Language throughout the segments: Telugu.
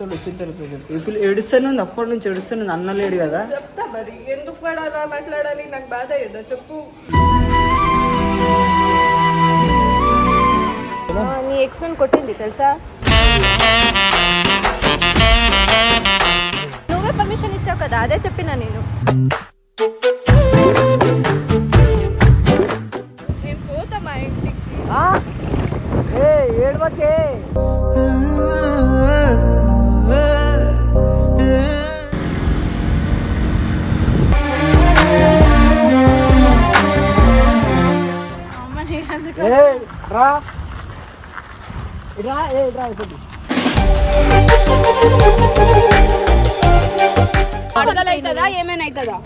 వస్తాడు వచ్చిన తర్వాత ఇప్పుడు ఏడుస్తూనే ఉంది అప్పటి నుంచి ఏడుస్తూనే ఉంది అన్న లేడు కదా. చెప్తా మరి ఎందుకు పడాలా మాట్లాడాలి? నాకు బాధ ఏదో చెప్పు. నీ ఎక్స్ నన్ను కొట్టింది తెలుసా? నువ్వే పర్మిషన్ ఇచ్చావు కదా అదే చెప్పినా నేను. రా రా ఏ రా ఇప్పుడు అవుతుందా ఏమైనా అవుతుందా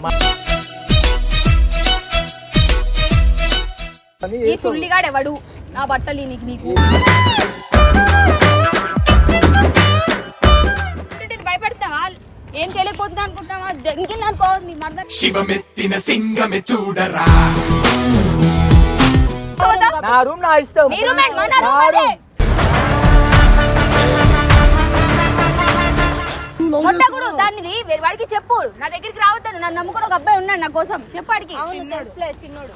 ఈ సుల్లిగాడు ఎవడు నా బట్టలు నీకు. నీకు భయపడతావా? ఏం చేయలేకపోతున్నా అనుకుంటున్నావా? జంకింది అనుకో నీ మర్ద శివమెత్తిన సింగమె చూడరా. నా రూమ్ నా ఇష్టం. మన రూమ్ అదే. దాన్ని వాడికి చెప్పు. నా దగ్గరికి రావద్దాను నన్ను నమ్ముకుని ఒక అబ్బాయి ఉన్నాడు నా కోసం. అవును తెలుసులే చిన్నోడు.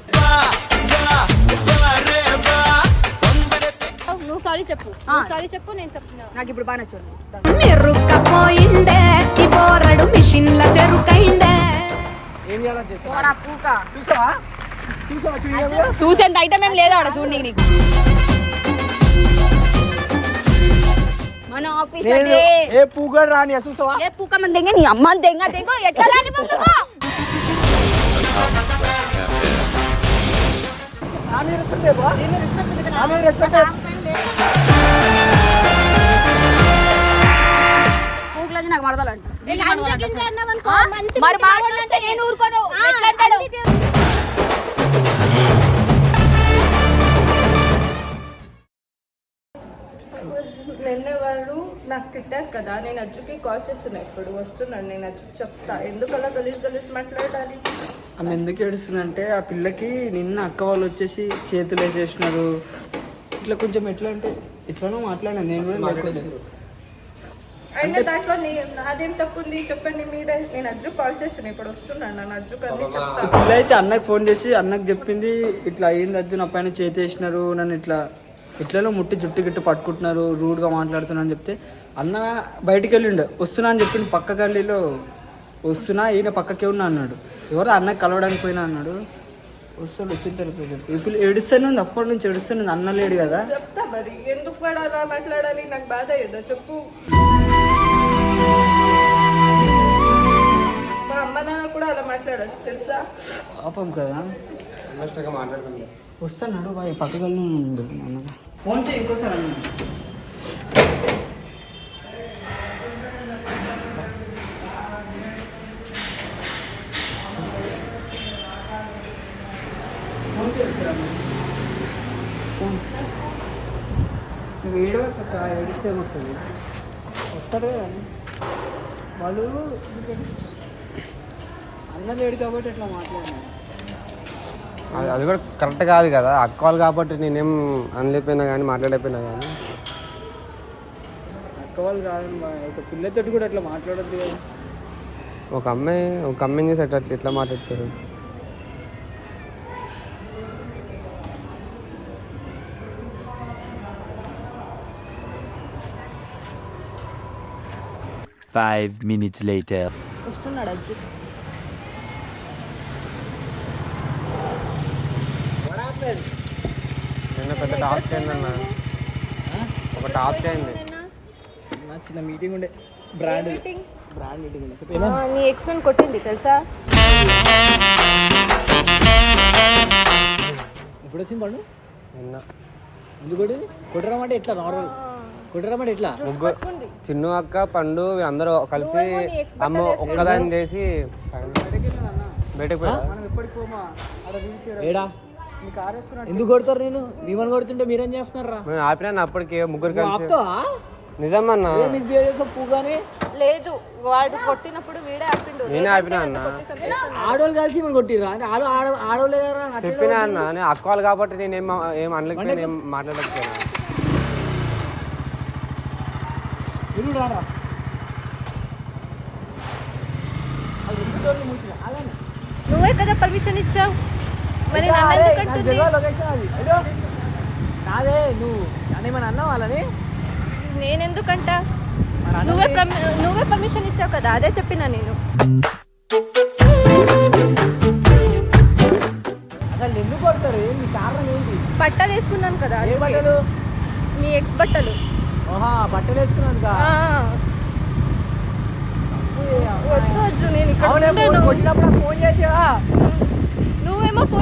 నువ్వు సారీ చెప్పు. సారీ చెప్పు నేను చెప్తున్నా. నాకు ఇప్పుడు బాగా నచ్చింది మెరుక్కపోయిందే ఈ పోరడు మిషన్ల చెరుకైందే. ఏం చేయాలని చూసావా? చూసేంత ఐటమ్ ఏం లేదా ఆడ చూడండి నీకు మన ఆఫీస్ నేను అంటే ఏ పూగడు రాని చూసావా? ఏ పూక మన దెంగ నీ అమ్మ దెంగ దెంగ ఎట్లా రాని పంపుకో నా మీద respect లేవా? నా మీద respect లేవా? పూకులది నాకు మరదలంట. మరి మాట్లాడంటే నేను ఊరుకోను. ఎట్లా అంటాడు? నిన్న వాళ్ళు నాకు తిట్టారు కదా నేను అజ్జుకి కాల్ చేస్తున్నా ఇప్పుడు వస్తున్నాను నేను అజ్జుకి చెప్తా. ఎందుకు అలా గలీజ్ గలీజ్ మాట్లాడాలి? ఆమె ఎందుకు ఏడుస్తుందంటే ఆ పిల్లకి నిన్న అక్క వాళ్ళు వచ్చేసి చేతులు వేసేసినారు. ఇట్లా కొంచెం ఎట్లా అంటే ఎట్లనో మాట్లాడాను నేను కూడా. అయినా దాంట్లో నాదేం తప్పు ఉంది చెప్పండి మీరే. నేను అజ్జు కాల్ చేస్తున్నా ఇప్పుడు వస్తున్నాను నన్ను అజ్జుకి అన్ని చెప్తా. ఈ పిల్ల అయితే అన్నకి ఫోన్ చేసి అన్నకి చెప్పింది ఇట్లా అయ్యింది అర్జున్ నా పైన చేతి వేసినారు నన్ను ఇట్లా ఇట్లలో ముట్టి జుట్టు గిట్టు పట్టుకుంటున్నారు రూడ్గా మాట్లాడుతున్నా అని చెప్తే అన్న బయటికి వెళ్ళిండు వస్తున్నా అని చెప్పిండు పక్క గల్లీలో వస్తున్నా ఈయన పక్కకే ఉన్నా అన్నాడు. ఎవరో అన్నకి కలవడానికి పోయినా అన్నాడు. వస్తాడు వచ్చిన తర్వాత ఇప్పుడు ఏడుస్తూనే ఉంది అప్పటి నుంచి ఏడుస్తూనే ఉంది అన్న లేడు కదా. చెప్తా మరి ఎందుకు పడాలా మాట్లాడాలి? నాకు బాధ ఏదో చెప్పు. మా అమ్మ నాన్న కూడా అలా మాట్లాడారు తెలుసా? పాపం కదా. వస్తాడు బాయ్ పక్క గల్లి ఫోన్ చేయి ఇంకోసారి అన్న నువ్వు ఏడవక ఏడిస్తే వస్తుంది వస్తారు కదా వాళ్ళు అన్న లేడు కాబట్టి ఇట్లా మాట్లాడినారు అది అది కూడా కరెక్ట్ కాదు కదా. అక్క వాళ్ళు కాబట్టి నేనేం అనలేకపోయినా కానీ మాట్లాడకపోయినా కానీ అక్క వాళ్ళు కాదు ఒక పిల్లతోటి కూడా అట్లా మాట్లాడద్దు కదా. ఒక అమ్మాయి ఒక అమ్మాయిని చేసి అట్లా ఎట్లా మాట్లాడతారు. Five minutes later. వస్తున్నాడు అజ్జు నిన్న పెద్ద టాస్క్ అయిందన్న ఒక టాస్క్ అయింది నా చిన్న మీటింగ్ ఉండే. బ్రాండ్ బ్రాండ్ మీటింగ్ ఉండే. నీ ఎక్స్ నన్ను కొట్టింది తెలుసా? ఎప్పుడు వచ్చింది పండు? నిన్న. ఎందుకు కొట్టడం అంటే ఎట్లా నార్మల్ కొట్టడం అంటే ఎట్లా? ముగ్గురు చిన్ను అక్క పండు అందరూ కలిసి అమ్మ ఒక్కదాన్ని చేసి బయటకు పోయా ఎందుకు కొడతారు నేను? మిమ్మల్ని కొడుతుంటే మీరేం చేస్తున్నారా మేము ఆపినా అప్పటికే ముగ్గురు కలిసి. నిజమన్నా. పూగానే లేదు వాడు కొట్టినప్పుడు వీడే ఆపిండు. నేనే ఆపినా అన్న? ఆడోళ్ళు కలిసి మనం కొట్టిరా ఆడ చెప్పినా అన్న? నేను అక్కవాలి కాబట్టి నేను ఏం ఏం అనలేకపోయాను ఏం మాట్లాడకపోయాను నువ్వే కదా పర్మిషన్ ఇచ్చావు. మరి నన్ను ఎందుకు అంటుంది. కాదే నువ్వు అనేమని అన్నావు వాళ్ళని? నేను ఎందుకంట మరి అన్నది- నువ్వే నువ్వే పర్మిషన్ ఇచ్చావు కదా అదే చెప్పిన నేను. అసలు ఎందుకు కొడతారు? ఏంటి కారణం ఏంటి? బట్ట వేసుకున్నాను కదా ఏ. బట్టలు? మీ ఎక్స్ బట్టలు. ఓహా బట్టలు వేసుకున్నాను కా ఆ, వద్దు నేను ఇక్కడ ఫోన్ చేసేవా?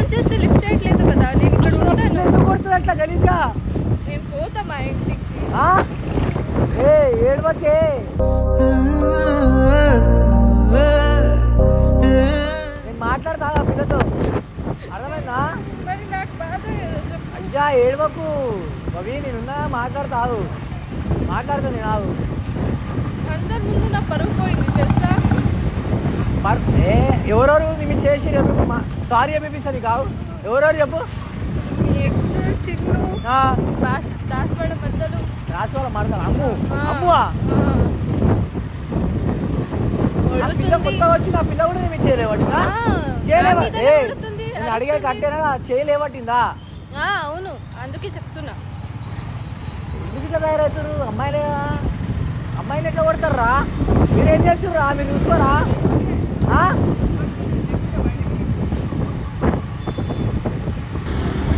ఫోన్ చేస్తే లిఫ్ట్ చేయట్లేదు కదా నేను ఇక్కడ ఉంటాను. ఎందుకు కొడుతుంది అట్లా గలీజ్గా? నేను పోతా మా ఇంటికి. ఆ? ఏ ఏడవకే. నేను మాట్లాడతా ఆ పిల్లతో. అర్థమైందా? మరి నాకు బాధ ఏదో చెప్పు. అజ్జా ఏడవకు. రవి నేనున్నా మాట్లాడతావు. మాట్లాడతా నేను ఆగు. అందరి ముందు నా పరుగు పోయింది తెలుసా? ఎవరెవరు మీ చేసి సారీ చెప్పిస్తుంది కావు. ఎవరెవరు చెప్పు? మీ ఎక్స్ చిన్ను ఆ, దాస్ దాసవాడ పెద్దలు. రాసి వాళ్ళ మాడతాను అమ్ము అమ్మువా? పిల్ల. కొత్తగా వచ్చి నా పిల్ల కూడా నేను చేయలేవట్టిందా? చేయలేవా అడిగే. కట్టేనా చేయలేవట్టిందా? అవును అందుకే చెప్తున్నా. ఎందుకు ఇట్లా తయారవుతారు అమ్మాయిలే అమ్మాయిని ఎట్లా కొడతారా మీరు ఏం చేస్తుర్రా? మీరు చూసుకోరా? ఆ?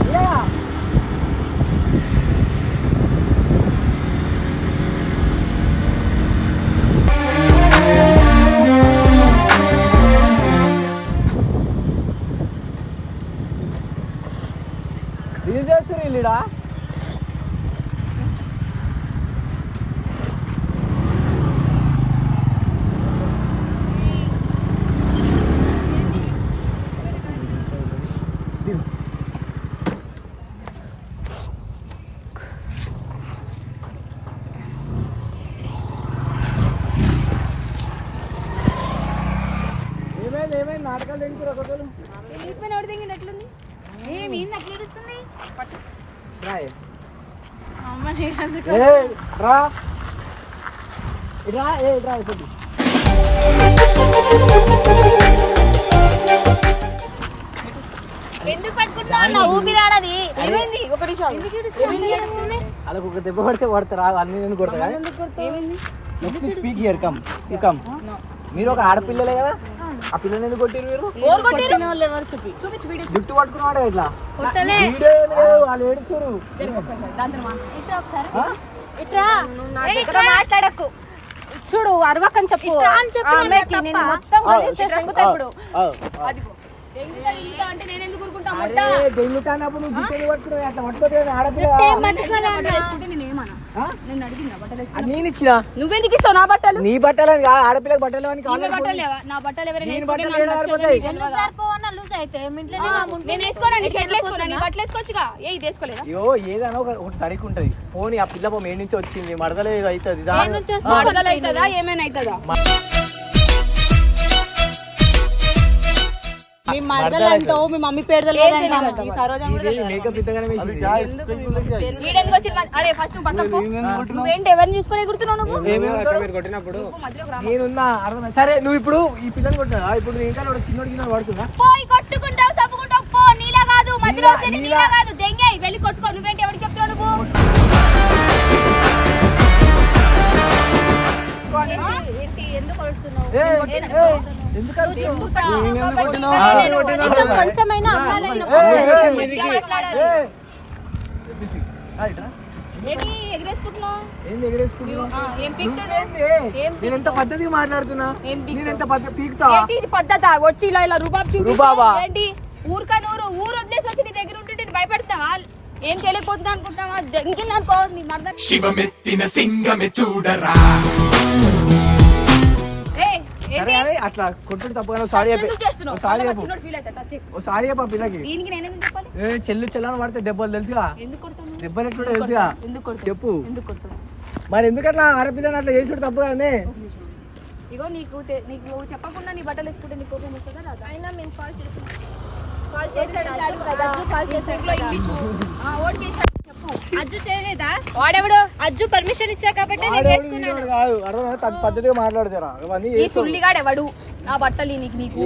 ఇలా. ఏమైంది? నాటకాలు తింటారు ఒకరు వెళ్ళిపోయిన ఎవరు దింగింది ఎట్లుంది? ఏమి అట్లా ఏడుస్తుంది? రాయ్ ఏ. రా. రా ఏ రా ఇప్పుడు ఎందుకు పట్టుకుంటున్నావు? నా ఊపిరాడది ఏమైంది? ఒక నిమిషం. ఒక దెబ్బ పడితే పడతారా అన్ని నేను కొడతా. Speak here come you come మీరు ఒక ఆడపిల్లలే కదా? ఆ పిల్లని ఎందుకు కొట్టిరు మీరు? ఎవరు కొట్టిరు చూపించు వీడియో జుట్టు పట్టుకున్నాడే ఇట్లా? కొట్టలే. లేదు వాళ్ళు ఏడుస్తారు ఇట్రా ఒకసారి. ఆ? ఇట్రా. నువ్వు నా దగ్గర. మాట్లాడకు. చూడు అరవకని చెప్పు. అని చెప్పి ఆ అమ్మాయికి తప్ప? నేను మొత్తం ఇప్పుడు. ఆ, ఆ. అంటే నేను ఎందుకు ఊరుకుంటా అరే దెంగుతానప్పుడు నువ్వు జుట్టు ఎందుకు పట్టుకున్నావు? అట్లా ఆడపిల్ల. నేను ఇచ్చిన? నువ్వెందుకు ఇస్తావు? నా బట్టలు? నీ బట్టలు ఆడపిల్లకి బట్టలు అని బట్టలు నా బట్టలు అయ్యో ఏదైనా ఒక ఉంటది. పోనీ ఆ పిల్ల పోయి నుంచి వచ్చింది? మడతలు ఏదో అవుతుంది ఏ నుంచి వస్తుంది? మడతలు అవుతుందా ఏమైనా అవుతుందా మీ మరదలు అంటావు మీ మమ్మీ పేరు అరే ఫస్ట్ నువ్వు పక్కకు పో. నువ్వేంటి ఎవరిని చూసుకొని నువ్వు? కొట్టినప్పుడు అర్థం సరే నువ్వు ఇప్పుడు ఈ పిల్లని కొట్టినా ఇప్పుడు ఇంకా చిన్నోడికి కింద పడుతున్నా పోయి కొట్టుకుంటావు సప్పుకుంటావు పో. నీలా కాదు మధ్యలో నీలా- కాదు దెంగే వెళ్ళి కొట్టుకో. నువ్వేంటి ఎవరికి చెప్తున్నావు నువ్వు? ఏంటి? ఎందుకు కొడుతున్నావు? కొంచెమైనా అమ్మాయిలైనప్పుడు ఏ, ఏ, ఏ, మంచిగా మాట్లాడాలి. ఏ. ఆ, ఇట్రా. ఏంటి ఎగరేసుకుంటున్నావు? ఏంది ఎగరేసుకుంటున్నావు? ఆ, ఏం పీకుతాడు? నువ్వేంది? ఏం నేను ఎంత పద్ధతిగా మాట్లాడుతున్నా? ఏం పీకుతావు? నేను ఎంత పద్ధతి పీకుతావా ఏంటి ఇది పద్ధత? వచ్చి ఇలా ఇలా రుబాబ్ చూపి రుబాబా? ఏంటి? ఊరుకా నూరు ఊరు వదిలేసి వచ్చి నీ దగ్గర ఉంటుంటే భయపెడతావా? ఏం చేయలేకపోతున్నా అనుకుంటున్నావా? జంకింది అనుకో నీ మరద శివమెత్తిన సింగమే చూడరా. సరే అరే, అట్లా కొట్టుడు తప్పుగా సారీ చెప్పి. సారీ చెప్పు. చిన్నోడు ఫీల్ అవుతాడు టచ్ ఓ సారీ చెప్పు ఆ పిల్లకి. ఏ చెల్లి చెల్లని పడితే దెబ్బలు తెలుసుగా? ఎందుకు కొడతాను దెబ్బలు ఎట్లా తెలుసుగా? చెప్పు. మరి ఎందుకట్లా ఆడపిల్లని అట్లా చేసుడు తప్పు కదండి ఇగో నీకు తె- నీకు నువ్వు చెప్పకుండా నీ బట్టలు వేసుకుంటే నీకు కోపం వస్తుందా రాదా? అయినా మేము కాల్ చేసాం కాల్ కదా కాల్ చేశాడు ఇంగ్లీష్ ఓట్ చేశాడు. చెప్పు అజ్జు చేయలేదా? వాడెవడు? అజ్జు పర్మిషన్ ఇచ్చా కాబట్టి నేను వేసుకున్నాను. కాదు పద్ధతిగా మాట్లాడతారా అవన్నీ ఈ సుల్లిగాడెవడు? నా బట్టలు నీకు నీకు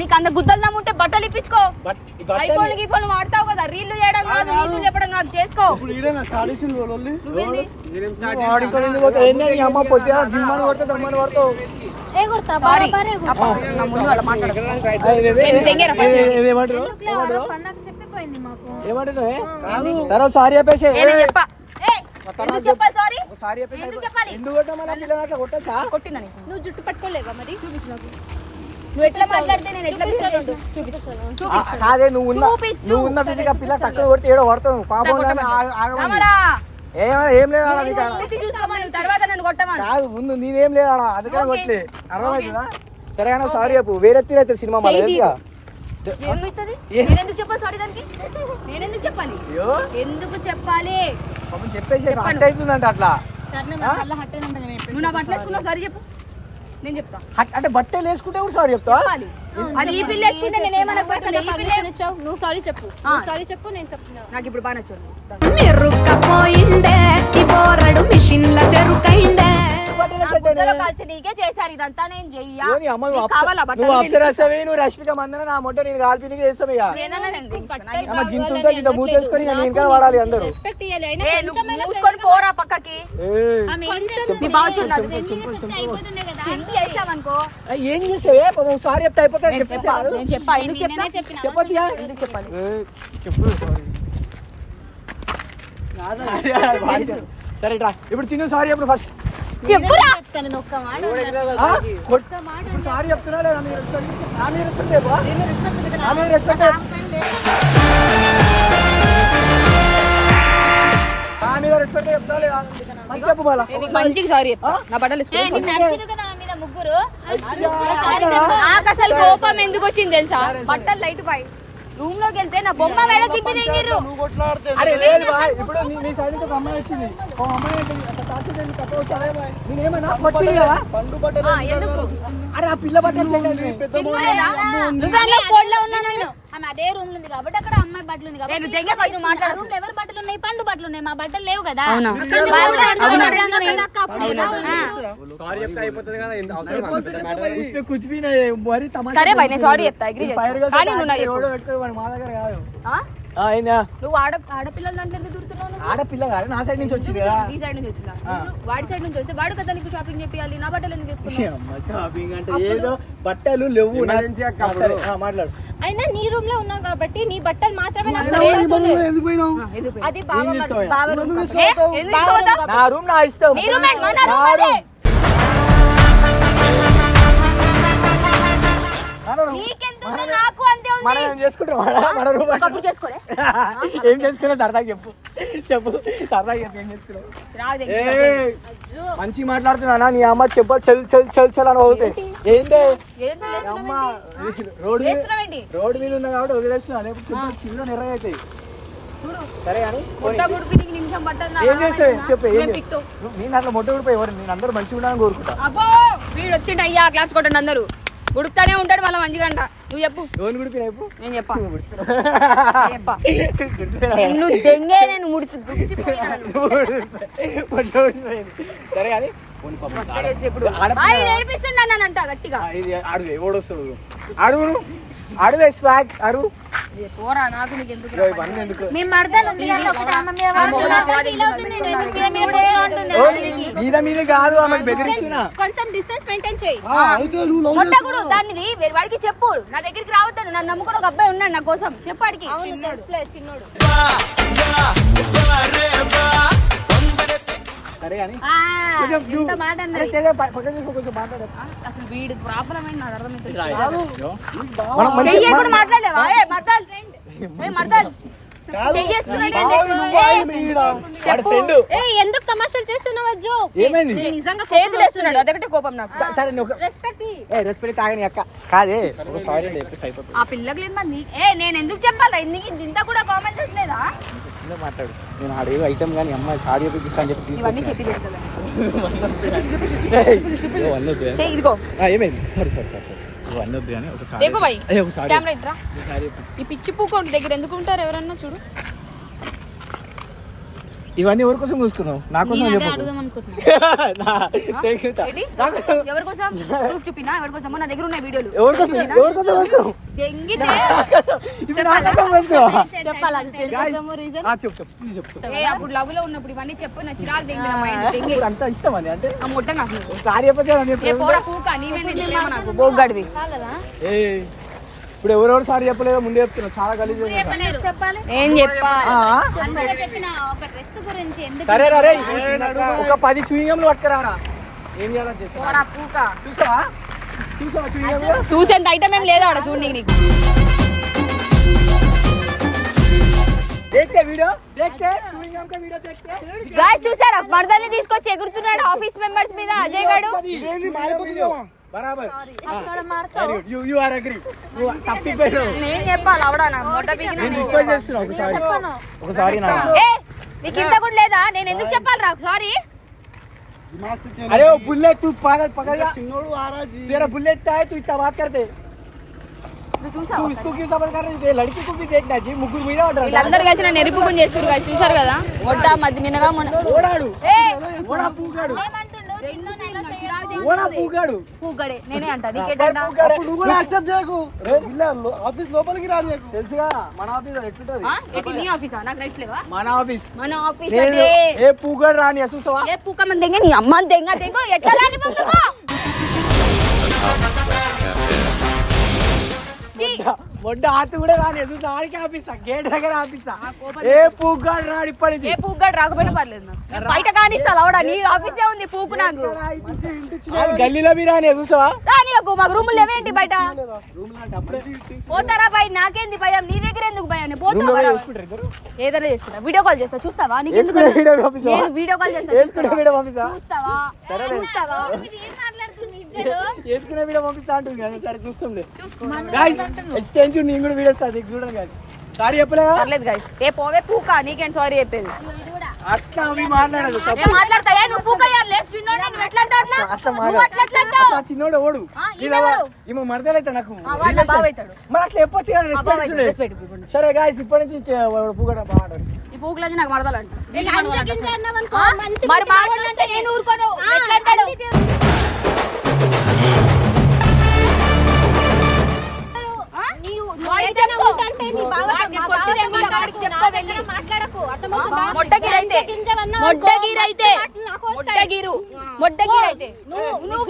నీకు అంత గుద్దలు దమ్ముంటే బట్టలు ఇప్పించుకో. బట్ ఐఫోన్ గీఫోన్ వాడతావు కదా రీళ్ళు చేయడం కాదు నీతులు చెప్పడం కాదు చేసుకో. నువ్వేంది? సారీ. సరే సారీ? చెప్పేసి నువ్వు జుట్టు పట్టుకోలేవా మరి? కాదే నువ్వు. నువ్వు ఉన్న ఫిజిక్ పిల్ల టక్కున కొడితే ఏడో పాపం ఏమైనా ఏం లేదు కొట్టమని. కాదు ముందు నీదేం లేదు అందుకనే ఓకే. కొట్టలే అర్థమవుతుందా? సరే సారీ చెప్పు. వేరే తీరైతే సినిమా మళ్ళీ తెలుసుగా? ఏమవుతుంది ఏ? నేను ఎందుకు చెప్పాలి సారీ దానికి? నేను ఎందుకు చెప్పాలి ఎందుకు చెప్పాలి? పాపం చెప్పేసి అట్లా. నువ్వు నా బట్టలు వేసుకున్నావు సారీ చెప్పు. నేను చెప్తా. హట్ అంటే బట్టలు వేసుకుంటే కూడా సారీ అది ఈ పిల్ల వేసుకుంటే నేను ఏమనకపోతే ఈ పిల్ల ఇచ్చావు? నువ్వు సారీ చెప్పు. సారీ చెప్పు నేను చెప్తున్నా. నాకు ఇప్పుడు బాగా ఈ పోరడు మిషన్ల చెరుకైందే. బట్టలు నా గుద్దలో కాల్చి నీకే చేశారు ఇదంతా నేను చెయ్యా. ఓ నీ అమ్మ నువ్వు నీకు అప్స- కావాలా నువ్వు బట్టలు అప్సరసవి నువ్వు రష్మిక మందన నా మొట్ట నేను కాల్పి నీకు చేస్తాం ఇక. నేనన్నా నేను దించుకున్నా. నాకు అమ్మ గింత ఉంటే గింత మూతేసుకొని ఇక నేను కానీ వాడాలి అందరూ. రెస్పెక్ట్ ఇవ్వాలి అయినా ఏ, నువ్వు మూసుకొని పోరా పక్కకి. ఏయ్, ఆమె ఏం చేస్తుంది? మీ బావ చూడాలి అయిపోతుండే కదా చెల్లి చేసావనుకో. ఏయ్, ఏం చేస్తావే పాపం సారీ చెప్తే అయిపోతుంది నేను చెప్పేసి చెప్పా రాదు. నేను చెప్పా ఎందుకు చెప్పా? చెప్పిన చెప్పొచ్చుగా? ఎందుకు చెప్పాలి. ఏయ్, చెప్పు సారీ సరే రా ఇప్పుడు తిను సారీ చెప్పు ఫస్ట్ చెప్పురా. చెప్తాను ఒక్క మాట సారీ చెప్తున్నా లేదా? మీరు చెప్తా లేదా? చెప్పు మంచిగా చెప్తా. నా బట్టలు ముగ్గురు? అసలు కోపం ఎందుకు వచ్చింది తెలుసా? బట్టలు లైట్ పై రూమ్లోకి వెళ్తే నా బొమ్మ మేడ తిప్పి అరే లేదు ఇప్పుడు నీ నీ సైడ్ ఒక అమ్మాయి వచ్చింది. అమ్మాయి ఎందుకు? అరే ఆ పిల్ల బట్టలు? నువ్వు ఉన్నాను ఆమె అదే రూమ్లో ఉంది కాబట్టి అక్కడ అమ్మాయి బట్టలు ఉంది నేను దెంగ పై నువ్వు మాట్లాడు. రూమ్లో ఎవరు బట్టలు ఉన్నాయి పండు బట్టలు ఉన్నాయి మా బట్టలు లేవు కదా. సరే సారీ చెప్తా నువ్వు ఆడ ఆడపిల్లల దాంట్లో దూరుతున్నావు ఆడపిల్ల కాదు నా సైడ్ నుంచి వచ్చింది ఈ సైడ్ నుంచి వచ్చిందా? వాడి సైడ్ నుంచి వస్తే వాడు కదా నీకు షాపింగ్ చేపియాలి నా బట్టలు ఎందుకు షాపింగ్ అంటే ఏదో బట్టలు లేవు మాట్లాడు. అయినా నీ రూమ్లో ఉన్నావు కాబట్టి నీ బట్టలు మాత్రమే నాకు సరిపోతుంది? అది? బావ నువ్వు రూమ్? నా నా ఇష్టం నీ నా నాకు మనం ఏం చేసుకుంటాం? మన- చేసుకోలే. ఏం చేసుకున్నావు? సరదాగా చెప్పు. చెప్పు. సరదాగా చెప్పు ఏం చేసుకున్నావు? మంచిగా మాట్లాడుతున్నా నీ అమ్మ చెప్ప చెల్ చెల్ చెల్ చెల్ అని అవుతాయి ఏంటి? అమ్మ రోడ్డు రోడ్డు మీద ఉన్నా కాబట్టి వదిలేస్తున్నా. లేకపోతే చెప్పు చిన్న నిర్ణయం అవుతాయి సరే కానీ ఏం చేస్తావు? చెప్పు ఏం నేను అట్లా మొట్ట ఊడిపోయి ఎవరు నేను అందరూ మంచిగా ఉండాలని కోరుకుంటా. అబ్బో! వీడు వచ్చిండు అయ్యా క్లాస్ కొట్టండి అందరూ. గుడుపుతానే ఉంటాడు మళ్ళీ మంచిగా అంట నువ్వు చెప్పు. నేను చెప్పా. నువ్వు. చెప్పా. దెంగే నేను ముడిచి. సరే కానీ నేర్పిస్తున్నానంట గట్టిగా అడుగు. అడుగు అడుగు పోరా నాకు నీకు ఎందుకు ఇవన్నీ ఎందుకు మీద మీద కాదు ఆమెకు బెదిరిస్తున్నా కొంచెం డిస్టెన్స్ మెయింటైన్ చేయి ఆ, అయితే నువ్వు లవ్ కొట్టకూడు దాన్ని వేరే వాడికి చెప్పు నా దగ్గరికి రావద్దాను నన్ను నమ్ముకుని ఒక అబ్బాయి ఉన్నాడు నా కోసం చెప్పాడికి అవును చిన్నోడు సరే కానీ ఆ, కొంచెం మాట కొంచెం. అసలు వీడి ప్రాబ్లం ఏంటి నాకు అర్థమైంది మాట్లాడలేవా? మర్దాల్ మర్దాల్. ఎందుకు తమాషాలు అదొకటే కోపం నాకు. రెస్పెక్ట్ ఏ రెస్పెక్ట్ తాగని అక్క. కాదే సారీ ఆ పిల్లకి లేదు మరి ఏ నేను ఎందుకు చెప్పాలి? ఇంత కూడా కామెంట్ లేదా మాట్లాడు. నేను ఆడేదో ఐటమ్ కానీ అమ్మాయి సారీ చూపిస్తా అని చెప్పి ఇవన్నీ. చెప్పి వద్దు. ఇదిగో. ఏమైంది? సారీ సారీ ఇవన్నీ వద్దు కానీ ఒకసారి. ఈ పిచ్చి పూకోండి దగ్గర ఎందుకు ఉంటారు ఎవరన్నా చూడు. ఇవన్నీ ఎవరి కోసం చూసుకున్నావు? నా కోసం నేను అదే. అడుగుదాం అనుకుంటున్నా. ఏంటి? ఎవరి కోసం ప్రూఫ్ చూపినా? ఎవరి కోసం నా దగ్గర ఉన్నాయి వీడియోలు. ఎవరి కోసం? ఎవరి కోసం చూసుకున్నావు? దెంగితే. ఇప్పుడు నా కోసం చూసుకున్నావా? చెప్పాలా? ఆ, చెప్పు చెప్పు ప్లీజ్ చెప్పు. ఏ అప్పుడు లవ్లో ఉన్నప్పుడు ఇవన్నీ చెప్పు నా చిరాకు దెంగిన మైండ్ దెంగి. ఇప్పుడు అంత ఇష్టం అని అంటే ఆ ముట్ట నాకు. నువ్వు. సారీ చెప్పేసి ఏ పోరా పూక నీవే నాకు? బోగ్గడివి. ఏ ఇప్పుడు ఎవరెవరు సారి చెప్పలేదు ముందు చెప్తున్నా. చాలా గలీజ్ ఏం సరే రే ఒక పది చూయింగంలు పట్టుకురారా ఏం చూసావా? చూసావా చూసేంత ఐటమ్ ఏం లేదా చూడండి నీకు చూసారా? మరదల్ని తీసుకొచ్చి ఎగురుతున్నాడు ఆఫీస్ మెంబర్స్ మీద అజయ్ గారు చెప్పాలి అవడా నా? నీకు ఇంత కూడా లేదా? నేను ఎందుకు చెప్పాలి రా? సారీ अरे वो बुलेट तू पागल पकड़ तेरा बुलेट था है तू इतना बात करते నువ్వు ఇసుకు క్యూ సఫర్ కరే లడికి కు బి దేఖ్నా జీ ముగ్గురు మీద ఆర్డర్ వీళ్ళందరూ కలిసి నన్ను ఎరుపుకుని చేస్తారు కదా చూసారు కదా? వడ్డా మధ్య నిన్నగా మొన్న ఓడాడు. ఓడా పూగాడు ఏమంటుండు పూగాడు. పూగడే. నేనే అంట. నీకేంటంట నువ్వు కూడా యాక్సెప్ట్ చేయకు. ఆఫీస్ లోపలికి రాదు నీకు. తెలుసుగా మన ఆఫీస్ ఎట్లుంటది? ఆ? ఏంటి నీ ఆఫీసా నాకు రైట్స్ లేవా? మన ఆఫీస్ మన ఆఫీస్ నేను అంటే ఏ పూగాడు రాని చూసావా? ఏ పూక మంది దెంగ నీ అమ్మ దెంగ దెంగ ఎట్లా రాని మొడ్డ కూడా రాని ఆడికి ఆఫీసా గేట్ దగ్గర ఆఫీసా ఏ పూగాడు రాడు ఇప్పటి ఏ పూగాడు రాకపోయినా పర్లేదు. నాకు. బయట కానిస్తా లవడా నీ ఆఫీసే ఉంది పూకు నాకు. ఆడు గల్లీలో మీరు రాని చూసావా? రాని ఒక మాకు రూములు లేవేంటి బయట? పోతారా భయ్? నాకేంది భయం? నీ దగ్గర ఎందుకు భయం? నేను ఏదైనా చేసుకుంటా. వీడియో కాల్ చేస్తా చూస్తావా? నీకు ఎందుకు వీడియో కాల్ చేస్తా చూస్తావా? చూస్తావా? వేసుకునే వీడియో పంపిస్తా అంటుంది కదా సరే చూస్తాంలే గాయస్ ఎక్స్టెన్షన్ నేను కూడా వీడియో సార్ చూడండి గాయస్ సారీ చెప్పలేదా? పర్లేదు గైస్ ఏ పోవే పూక. నీకేంటి సారీ చెప్పేది? అట్లా అవి మాట్లాడదు తప్పు. నేను మాట్లాడతా? ఏ నువ్వు పూక విన్నాడు నేను ఎట్లా అట్లా? చిన్నోడు ఓడు? ఈమె మరదలైతే నాకు. మరి అట్లా చెప్పొచ్చు కదా రెస్పెక్ట్. సరే గాయస్ ఇప్పటి నుంచి పూగడ బాగా ఈ పూకులని నాకు మరదలంట మరి మాట్లాడంటే నేను ఊరుకోను. ఎట్లా అంటాడు? మొట్టగిరు మొట్టగిరైతే. నువ్వు నువ్వు